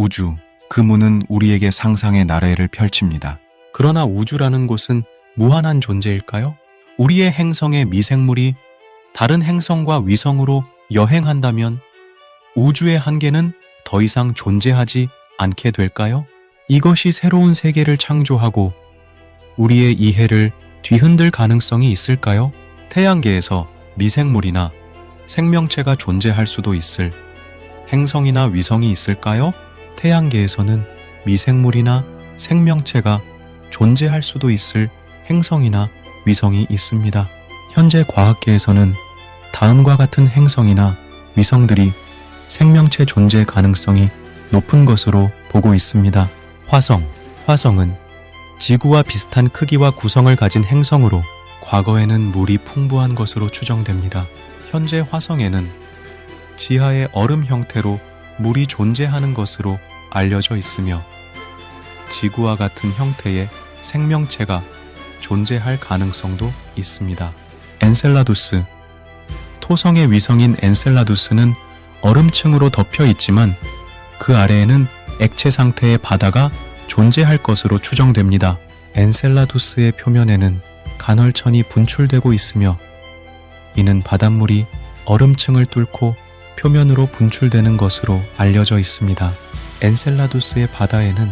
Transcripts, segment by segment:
우주, 그 문은 우리에게 상상의 나래를 펼칩니다. 그러나 우주라는 곳은 무한한 존재일까요? 우리의 행성의 미생물이 다른 행성과 위성으로 여행한다면 우주의 한계는 더 이상 존재하지 않게 될까요? 이것이 새로운 세계를 창조하고 우리의 이해를 뒤흔들 가능성이 있을까요? 태양계에서 미생물이나 생명체가 존재할 수도 있을 행성이나 위성이 있을까요? 태양계에서는 미생물이나 생명체가 존재할 수도 있을 행성이나 위성이 있습니다. 현재 과학계에서는 다음과 같은 행성이나 위성들이 생명체 존재 가능성이 높은 것으로 보고 있습니다. 화성. 화성은 지구와 비슷한 크기와 구성을 가진 행성으로 과거에는 물이 풍부한 것으로 추정됩니다. 현재 화성에는 지하의 얼음 형태로 물이 존재하는 것으로 알려져 있으며 지구와 같은 형태의 생명체가 존재할 가능성도 있습니다. 엔셀라두스 토성의 위성인 엔셀라두스는 얼음층으로 덮여 있지만 그 아래에는 액체 상태의 바다가 존재할 것으로 추정됩니다. 엔셀라두스의 표면에는 간헐천이 분출되고 있으며 이는 바닷물이 얼음층을 뚫고 표면으로 분출되는 것으로 알려져 있습니다. 엔셀라두스의 바다에는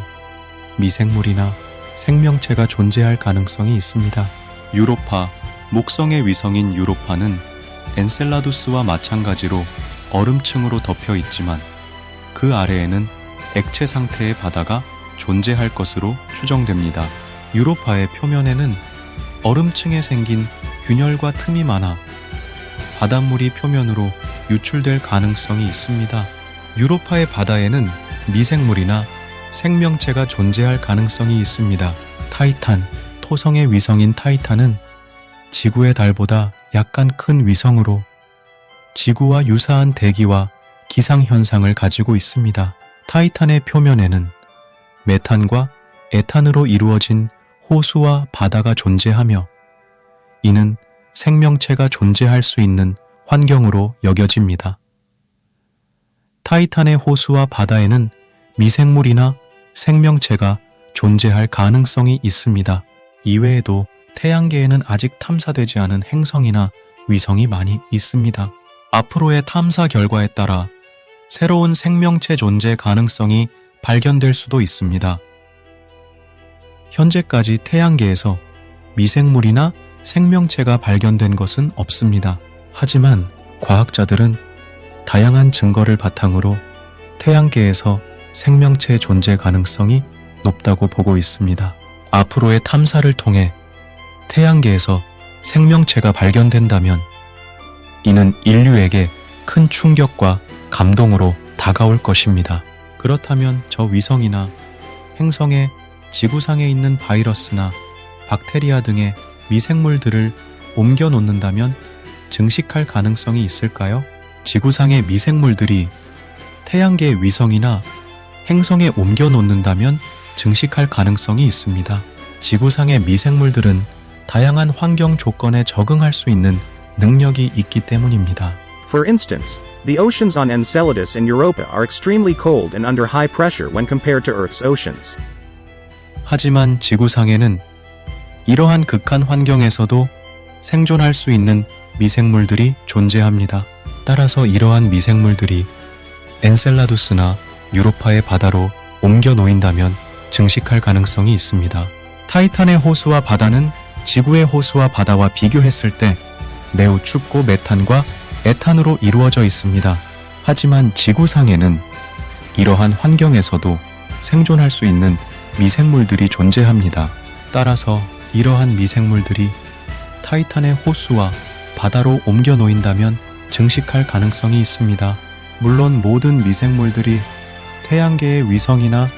미생물이나 생명체가 존재할 가능성이 있습니다. 유로파, 목성의 위성인 유로파는 엔셀라두스와 마찬가지로 얼음층으로 덮여 있지만 그 아래에는 액체 상태의 바다가 존재할 것으로 추정됩니다. 유로파의 표면에는 얼음층에 생긴 균열과 틈이 많아 바닷물이 표면으로 유출될 가능성이 있습니다. 유로파의 바다에는 미생물이나 생명체가 존재할 가능성이 있습니다. 타이탄, 토성의 위성인 타이탄은 지구의 달보다 약간 큰 위성으로 지구와 유사한 대기와 기상 현상을 가지고 있습니다. 타이탄의 표면에는 메탄과 에탄으로 이루어진 호수와 바다가 존재하며 이는 생명체가 존재할 수 있는 환경으로 여겨집니다. 타이탄의 호수와 바다에는 미생물이나 생명체가 존재할 가능성이 있습니다. 이외에도 태양계에는 아직 탐사되지 않은 행성이나 위성이 많이 있습니다. 앞으로의 탐사 결과에 따라 새로운 생명체 존재 가능성이 발견될 수도 있습니다. 현재까지 태양계에서 미생물이나 생명체가 발견된 것은 없습니다. 하지만 과학자들은 다양한 증거를 바탕으로 태양계에서 생명체 존재 가능성이 높다고 보고 있습니다. 앞으로의 탐사를 통해 태양계에서 생명체가 발견된다면 이는 인류에게 큰 충격과 감동으로 다가올 것입니다. 그렇다면 저 위성이나 행성에 지구상에 있는 바이러스나 박테리아 등의 미생물들을 옮겨 놓는다면 증식할 가능성이 있을까요? 지구상의 미생물들이 태양계 위성이나 행성에 옮겨 놓는다면 증식할 가능성이 있습니다. 지구상의 미생물들은 다양한 환경 조건에 적응할 수 있는 능력이 있기 때문입니다. For instance, the oceans on Enceladus and Europa are extremely cold and under high pressure when compared to Earth's oceans. 하지만 지구상에는 이러한 극한 환경에서도 생존할 수 있는 미생물들이 존재합니다. 따라서 이러한 미생물들이 엔셀라두스나 유로파의 바다로 옮겨 놓인다면 증식할 가능성이 있습니다. 타이탄의 호수와 바다는 지구의 호수와 바다와 비교했을 때 매우 춥고 메탄과 에탄으로 이루어져 있습니다. 하지만 지구상에는 이러한 환경에서도 생존할 수 있는 미생물들이 존재합니다. 따라서 이러한 미생물들이 타이탄의 호수와 바다로 옮겨 놓인다면 증식할 가능성이 있습니다. 물론 모든 미생물들이 태양계의 위성이나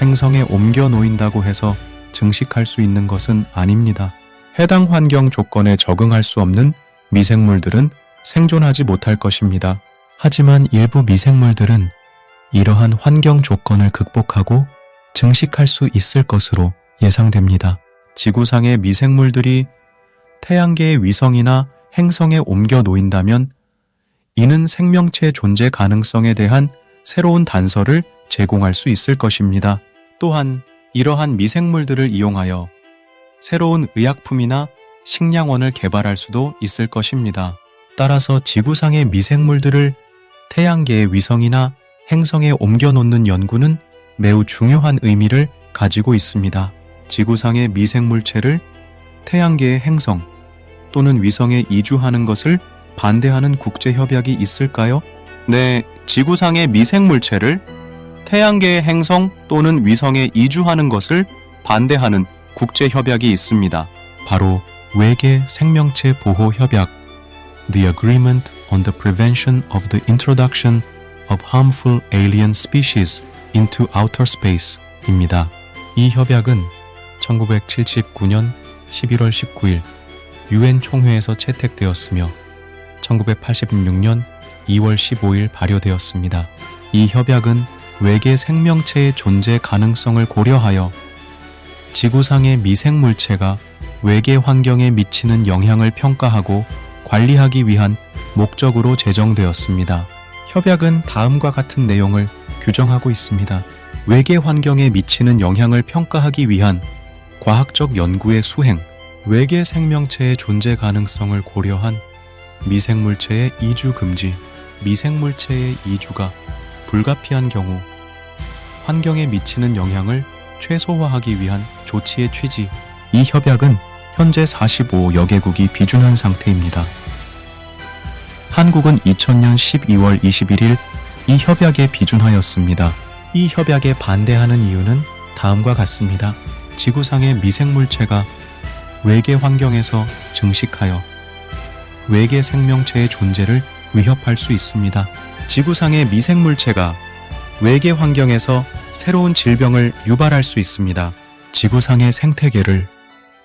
행성에 옮겨 놓인다고 해서 증식할 수 있는 것은 아닙니다. 해당 환경 조건에 적응할 수 없는 미생물들은 생존하지 못할 것입니다. 하지만 일부 미생물들은 이러한 환경 조건을 극복하고 증식할 수 있을 것으로 예상됩니다. 지구상의 미생물들이 태양계의 위성이나 행성에 옮겨 놓인다면 이는 생명체 존재 가능성에 대한 새로운 단서를 제공할 수 있을 것입니다. 또한 이러한 미생물들을 이용하여 새로운 의약품이나 식량원을 개발할 수도 있을 것입니다. 따라서 지구상의 미생물들을 태양계의 위성이나 행성에 옮겨 놓는 연구는 매우 중요한 의미를 가지고 있습니다. 지구상의 미생물체를 태양계의 행성 또는 위성에 이주하는 것을 반대하는 국제협약이 있을까요? 네, 지구상의 미생물체를 태양계의 행성 또는 위성에 이주하는 것을 반대하는 국제협약이 있습니다. 바로 외계 생명체 보호 협약 The Agreement on the Prevention of the Introduction of Harmful Alien Species into Outer Space입니다. 이 협약은 1979년 11월 19일 유엔 총회에서 채택되었으며 1986년 2월 15일 발효되었습니다. 이 협약은 외계 생명체의 존재 가능성을 고려하여 지구상의 미생물체가 외계 환경에 미치는 영향을 평가하고 관리하기 위한 목적으로 제정되었습니다. 협약은 다음과 같은 내용을 규정하고 있습니다. 외계 환경에 미치는 영향을 평가하기 위한 과학적 연구의 수행, 외계 생명체의 존재 가능성을 고려한 미생물체의 이주 금지, 미생물체의 이주가 불가피한 경우 환경에 미치는 영향을 최소화하기 위한 조치의 취지. 이 협약은 현재 45여 개국이 비준한 상태입니다. 한국은 2000년 12월 21일 이 협약에 비준하였습니다. 이 협약에 반대하는 이유는 다음과 같습니다. 지구상의 미생물체가 외계 환경에서 증식하여 외계 생명체의 존재를 위협할 수 있습니다. 지구상의 미생물체가 외계 환경에서 새로운 질병을 유발할 수 있습니다. 지구상의 생태계를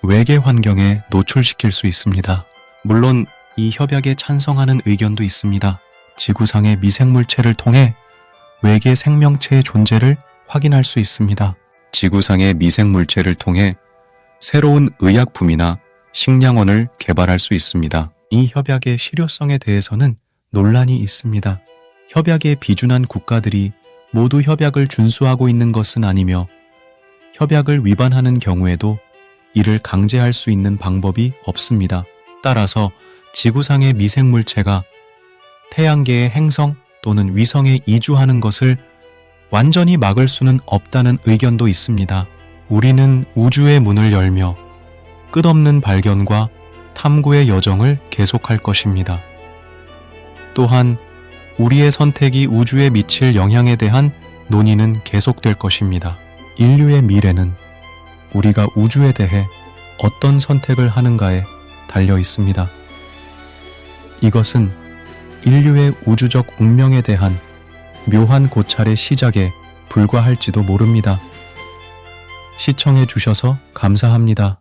외계 환경에 노출시킬 수 있습니다. 물론 이 협약에 찬성하는 의견도 있습니다. 지구상의 미생물체를 통해 외계 생명체의 존재를 확인할 수 있습니다. 지구상의 미생물체를 통해 새로운 의약품이나 식량원을 개발할 수 있습니다. 이 협약의 실효성에 대해서는 논란이 있습니다. 협약에 비준한 국가들이 모두 협약을 준수하고 있는 것은 아니며 협약을 위반하는 경우에도 이를 강제할 수 있는 방법이 없습니다. 따라서 지구상의 미생물체가 태양계의 행성 또는 위성에 이주하는 것을 완전히 막을 수는 없다는 의견도 있습니다. 우리는 우주의 문을 열며 끝없는 발견과 탐구의 여정을 계속할 것입니다. 또한 우리의 선택이 우주에 미칠 영향에 대한 논의는 계속될 것입니다. 인류의 미래는 우리가 우주에 대해 어떤 선택을 하는가에 달려 있습니다. 이것은 인류의 우주적 운명에 대한 묘한 고찰의 시작에 불과할지도 모릅니다. 시청해 주셔서 감사합니다.